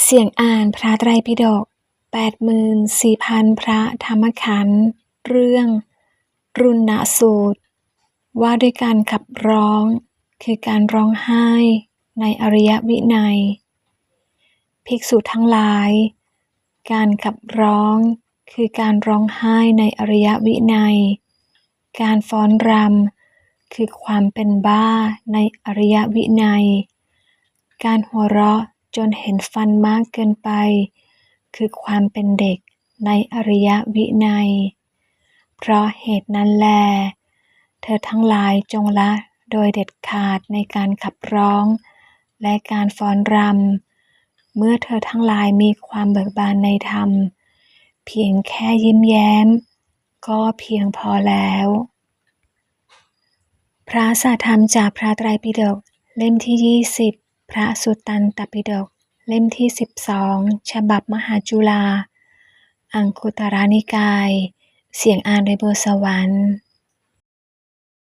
เสียงอ่านพระไตรปิฎกแปดหมื่นสี่พันพระธรรมขันธ์ เรื่อง รุณสูตร ว่าด้วยการขับร้อง คือการร้องไห้ในอริยวินัย ภิกษุทั้งหลาย การขับร้องคือการร้องไห้ในอริยวินัย การฟ้อนรำคือความเป็นบ้าในอริยวินัย การหัวเราะ จนเห็นฟันมากเกินไป คือความเป็นเด็กในอริยวินัย เพราะเหตุนั้นแล เธอทั้งหลายจงละโดยเด็ดขาดในการขับร้อง และการฟ้อนรำ เมื่อเธอทั้งหลายมีความเบิกบานในธรรม เพียงแค่ยิ้มแย้ม ก็เพียงพอแล้ว พระสัทธรรมจากพระไตรปิฎกเล่มที่ 20 พระสุตตันตปิฎกเล่มที่ 12 ฉบับมหาจุฬาอังคุตรนิกาย เสียงอ่านโดยบัวสวรรค์